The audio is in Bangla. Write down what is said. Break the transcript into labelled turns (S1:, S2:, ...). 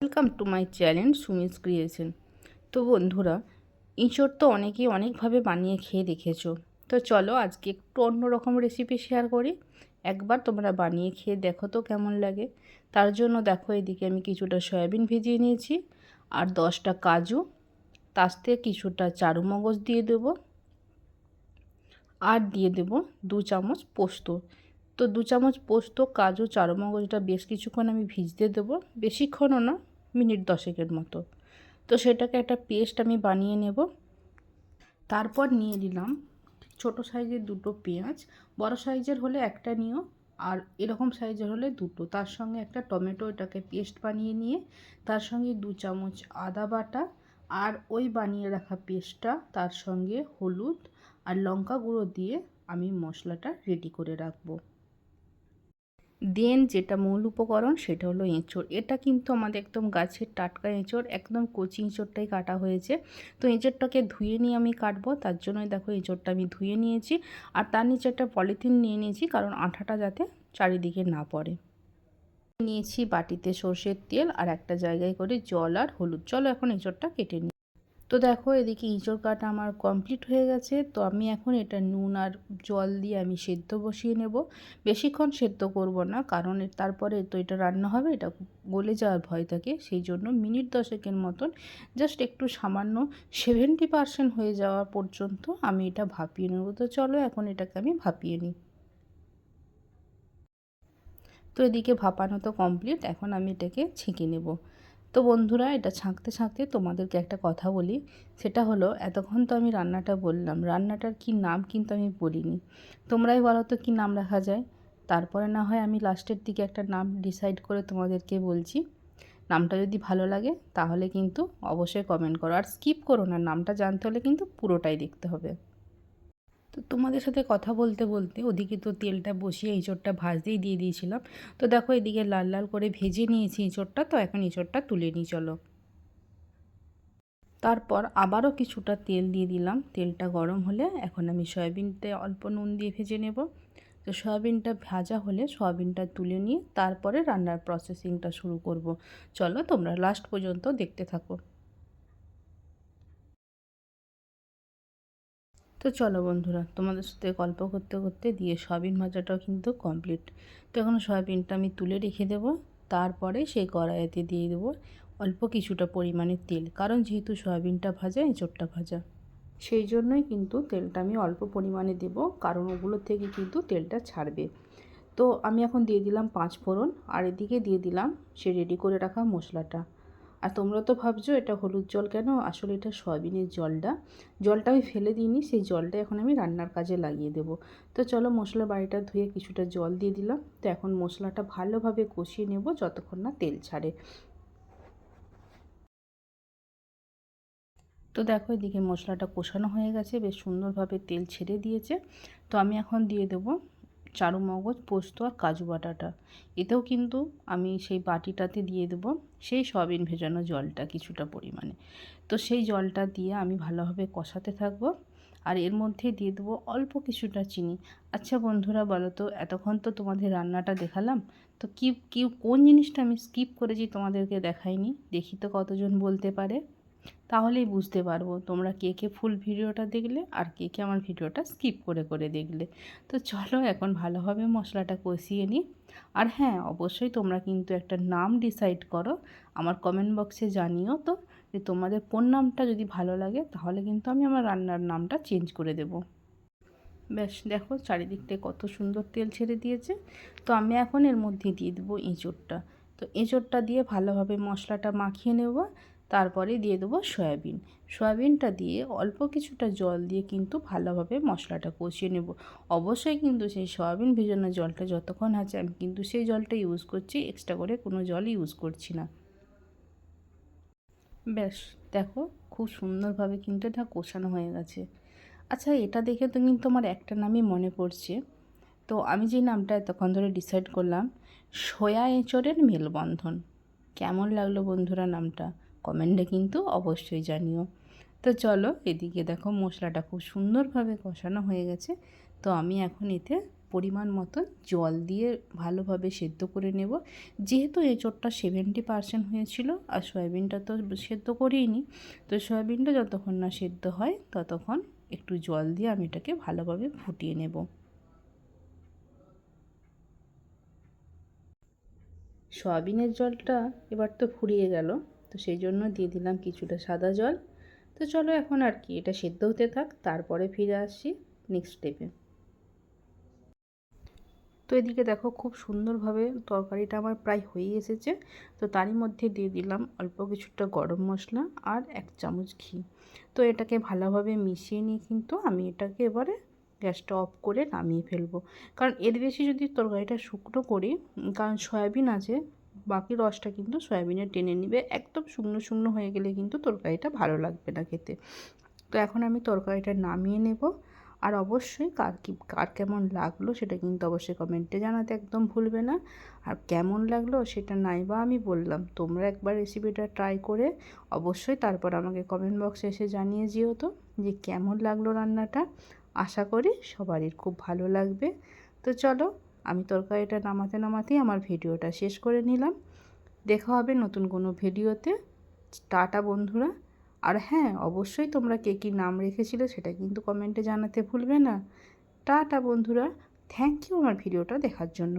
S1: Welcome to my channel Sumi's creation তো বন্ধুরা, ইঁচড় তো অনেকেই অনেকভাবে বানিয়ে খেয়ে দেখেছ। তো চলো আজকে একটু অন্যরকম রেসিপি শেয়ার করি। একবার তোমরা বানিয়ে খেয়ে দেখো তো কেমন লাগে। তার জন্য দেখো, এদিকে আমি কিছুটা সয়াবিন ভিজিয়ে নিয়েছি আর দশটা কাজু। তার থেকে কিছুটা চারু মগজ দিয়ে দেবো আর দিয়ে দেব দু চামচ পোস্ত। তো দু চামচ পোস্ত, কাজু, চারমগজটা বেশ কিছুক্ষণ আমি ভিজতে দেবো। বেশিক্ষণও না মিনিট দশেকের মতো। তো সেটাকে একটা পেস্ট আমি বানিয়ে নেব। তারপর নিয়ে নিলাম ছোট সাইজের দুটো পেঁয়াজ। বড় সাইজের হলে একটা নিও আর এরকম সাইজের হলে দুটো। তার সঙ্গে একটা টমেটো এটাকে পেস্ট বানিয়ে নিয়ে তার সঙ্গে দু চামচ আদা বাটা আর ওই বানিয়ে রাখা পেস্টটা, তার সঙ্গে হলুদ আর লঙ্কা গুঁড়ো দিয়ে আমি মশলাটা রেডি করে রাখব। দেন যেটা মূল উপকরণ সেটা হলো এঁচড়। এটা কিন্তু আমাদের একদম গাছের টাটকা এঁচড়, একদম কচি এঁচড়টাই কাটা হয়েছে। তো এঁচড়টাকে ধুয়ে নিয়ে আমি কাটবো, তার জন্যই দেখো এঁচড়টা আমি ধুয়ে নিয়েছি। আর তার নিচে একটা পলিথিন নিয়ে নিয়েছি, কারণ আঠাটা যাতে চারিদিকে না পড়ে। নিয়েছি বাটিতে সর্ষের তেল আর একটা জায়গায় করে জল আর হলুদ। চলো এখন এঁচড়টা কেটে নিই তো দেখো, এদিকে ইঁচড় কাটা আমার কমপ্লিট হয়ে গেছে। তো আমি এখন এটা নুন আর জল দিয়ে আমি সেদ্ধ বসিয়ে নেব। বেশিক্ষণ সেদ্ধ করব না, কারণ তারপরে তো এটা রান্না হবে, এটা গলে যাওয়ার ভয় থাকে। সেই জন্য মিনিট দশেকের মতন জাস্ট একটু সামান্য সেভেন্টি পারসেন্ট হয়ে যাওয়া পর্যন্ত আমি এটা ভাপিয়ে নেব। তো চলো এখন এটাকে আমি ভাপিয়ে নিই। তো এদিকে ভাপানো তো কমপ্লিট এখন আমি এটাকে ছেঁকে নেব। তো বন্ধুরা, এটা ছাঁকতে ছাঁকতে তোমাদেরকে একটা কথা বলি। সেটা হলো, এতক্ষণ তো আমি রান্নাটা বললাম, রান্নাটার কি নাম কিন্তু আমি বলিনি। তোমরাই বলো তো কী নাম রাখা যায়? তারপরে না হয় আমি লাস্টের দিকে একটা নাম ডিসাইড করে তোমাদেরকে বলছি। নামটা যদি ভালো লাগে, তাহলে কিন্তু অবশ্যই কমেন্ট করো। আর স্কিপ করো না, নামটা জানতে হলে কিন্তু পুরোটাই দেখতে হবে। তো তোমাদের সাথে কথা বলতে বলতে ওদিকে তো তেলটা বসিয়ে এঁচোড়টা ভাজতেই দিয়ে দিয়েছিলাম। তো দেখো এদিকে লাল লাল করে ভেজে নিয়েছি এঁচোড়টা, তো এখন এঁচোড়টা তুলে নিই, চলো। তারপর আবারও কিছুটা তেল দিয়ে দিলাম। তেলটা গরম হলে এখন আমি সয়াবিনটা অল্প নুন দিয়ে ভেজে নেব। তো সয়াবিনটা ভাজা হলে সয়াবিনটা তুলে নিয়ে তারপরে রান্নার প্রসেসিংটা শুরু করব। চলো তোমরা লাস্ট পর্যন্ত দেখতে থাকো। তো চলো বন্ধুরা, তোমাদের সাথে গল্প করতে করতে দিয়ে সয়াবিন ভাজাটাও কিন্তু কমপ্লিট তো এখন সয়াবিনটা আমি তুলে রেখে দেবো, তারপরে সেই কড়াইতে দিয়ে দেবো অল্প কিছুটা পরিমাণে তেল, কারণ যেহেতু সয়াবিনটা ভাজা, এঁচোড়টা ভাজা। সেই জন্যই কিন্তু তেলটা আমি অল্প পরিমাণে দেব, কারণ ওগুলো থেকে কিন্তু তেলটা ছাড়বে। তো আমি এখন দিয়ে দিলাম পাঁচ ফোড়ন, আর এদিকে দিয়ে দিলাম সে রেডি করে রাখা মশলাটা। আর তোমরা তো ভাবছ এটা হলুদ জল কেন? আসলে এটা সয়াবিনের জলটা। জলটা আমি ফেলে দিইনি, সেই জলটা এখন আমি রান্নার কাজে লাগিয়ে দেবো। তো চলো মশলা বাড়িটা ধুয়ে কিছুটা জল দিয়ে দিলাম। তো এখন মশলাটা ভালোভাবে কষিয়ে নেব যতক্ষণ না তেল ছাড়ে। তো দেখো এদিকে মশলাটা কষানো হয়ে গেছে, বেশ সুন্দরভাবে তেল ছেড়ে দিয়েছে। তো আমি এখন দিয়ে দেবো চারু মগজ, পোস্ত আর কাজু বাটাটা। এতেও কিন্তু আমি সেই বাটিটাতে দিয়ে দেবো সেই সয়াবিন ভেজানো জলটা কিছুটা পরিমাণে। তো সেই জলটা দিয়ে আমি ভালোভাবে কষাতে থাকব আর এর মধ্যে দিয়ে দেবো অল্প কিছুটা চিনি। আচ্ছা বন্ধুরা, বলো তো, এতক্ষণ তো তোমাদের রান্নাটা দেখালাম, তো কি কি, কোন জিনিসটা আমি স্কিপ করেছি তোমাদেরকে দেখাইনি? দেখি তো কতজন বলতে পারে। তাহলেই বুঝতে পারব তোমরা কে কে ফুল ভিডিওটা দেখলে আর কে কে আমার ভিডিওটা স্কিপ করে করে দেখলে। তো চলো এখন ভালোভাবে মশলাটা কষিয়ে নিই। আর হ্যাঁ অবশ্যই তোমরা কিন্তু একটা নাম ডিসাইড করো, আমার কমেন্ট বক্সে জানিও তো যে তোমাদের কোন নামটা যদি ভালো লাগে তাহলে কিন্তু আমি আমার রান্নার নামটা চেঞ্জ করে দেব। ব্যাস দেখো চারিদিকটায় কত সুন্দর তেল ছেড়ে দিয়েছে। তো আমি এখন এর মধ্যে দিয়ে দেবো এঁচোড়টা। তো এঁচোড়টা দিয়ে ভালোভাবে মশলাটা মাখিয়ে নেব। তারপরে দিয়ে দেবো সয়াবিন। সয়াবিনটা দিয়ে অল্প কিছুটা জল দিয়ে কিন্তু ভালোভাবে মশলাটা কষিয়ে নেব। অবশ্যই কিন্তু সেই সয়াবিন ভেজানো জলটা যতক্ষণ আছে আমি কিন্তু সেই জলটা ইউজ করছি এক্সট্রা করে কোনো জল ইউজ করছি না। ব্যাস, দেখো খুব সুন্দরভাবে কিন্তু এটা কষানো হয়ে গেছে। আচ্ছা এটা দেখে তো কিন্তু আমার একটা নামই মনে পড়ছে। তো আমি যে নামটা এতক্ষণ ধরে ডিসাইড করলাম, সয়া এঁচড়ের মেলবন্ধন। কেমন লাগল বন্ধুরা নামটা? কমেন্টে কিন্তু অবশ্যই জানিও। তো চলো এদিকে দেখো মশলাটা খুব সুন্দরভাবে কষানো হয়ে গেছে। তো আমি এখন এতে পরিমাণ মতো জল দিয়ে ভালোভাবে সেদ্ধ করে নেব। যেহেতু এঁচোড়টা সেভেন্টি পার্সেন্ট হয়েছিল আর সয়াবিনটা তো সেদ্ধ করিনি, তো সয়াবিনটা যতক্ষণ না সেদ্ধ হয় ততক্ষণ একটু জল দিয়ে আমি এটাকে ভালোভাবে ফুটিয়ে নেব। সয়াবিনের জলটা এবার তো ফুরিয়ে গেল। তো সেই জন্য দিয়ে দিলাম কিছুটা সাদা জল। তো চলো এখন আর কি, এটা সেদ্ধ হতে থাক, তারপরে ফিরে আসছি নেক্সট স্টেপে তো এদিকে দেখো খুব সুন্দরভাবে তরকারিটা আমার প্রায় হয়ে এসেছে। তো তারই মধ্যে দিয়ে দিলাম অল্প কিছুটা গরম মশলা আর এক চামচ ঘি। তো এটাকে ভালোভাবে মিশিয়ে নিয়ে কিন্তু আমি এটাকে এবারে গ্যাসটা অফ করে নামিয়ে ফেলব। কারণ এর বেশি যদি তরকারিটা শুকনো করি, কারণ সয়াবিন আছে বাকি রসটা কিন্তু সয়াবিনে টেনে নিবে। একদম শুকনো শুকনো হয়ে গেলে কিন্তু তরকারিটা ভালো লাগবে না খেতে। তো এখন আমি তরকারিটা নামিয়ে নেব। আর অবশ্যই কার কি, কার কেমন লাগল সেটা কিন্তু অবশ্যই কমেন্টে জানাতে একদম ভুলবে না। আর কেমন লাগল সেটা নাই বা আমি বললাম। তোমরা একবার রেসিপিটা ট্রাই করে অবশ্যই তারপর আমাকে কমেন্ট বক্সে এসে জানিয়ে যেও তো যে কেমন লাগল রান্নাটা। আশা করি সবারই খুব ভালো লাগবে। তো চলো আমি তরকারিটা নামাতে নামাতেই আমার ভিডিওটা শেষ করে নিলাম। দেখা হবে নতুন কোনো ভিডিওতে। টাটা বন্ধুরা। আর হ্যাঁ অবশ্যই তোমরা কে কী নাম রেখেছিলে সেটা কিন্তু কমেন্টে জানাতে ভুলবে না। টাটা বন্ধুরা। থ্যাংক ইউ আমার ভিডিওটা দেখার জন্য।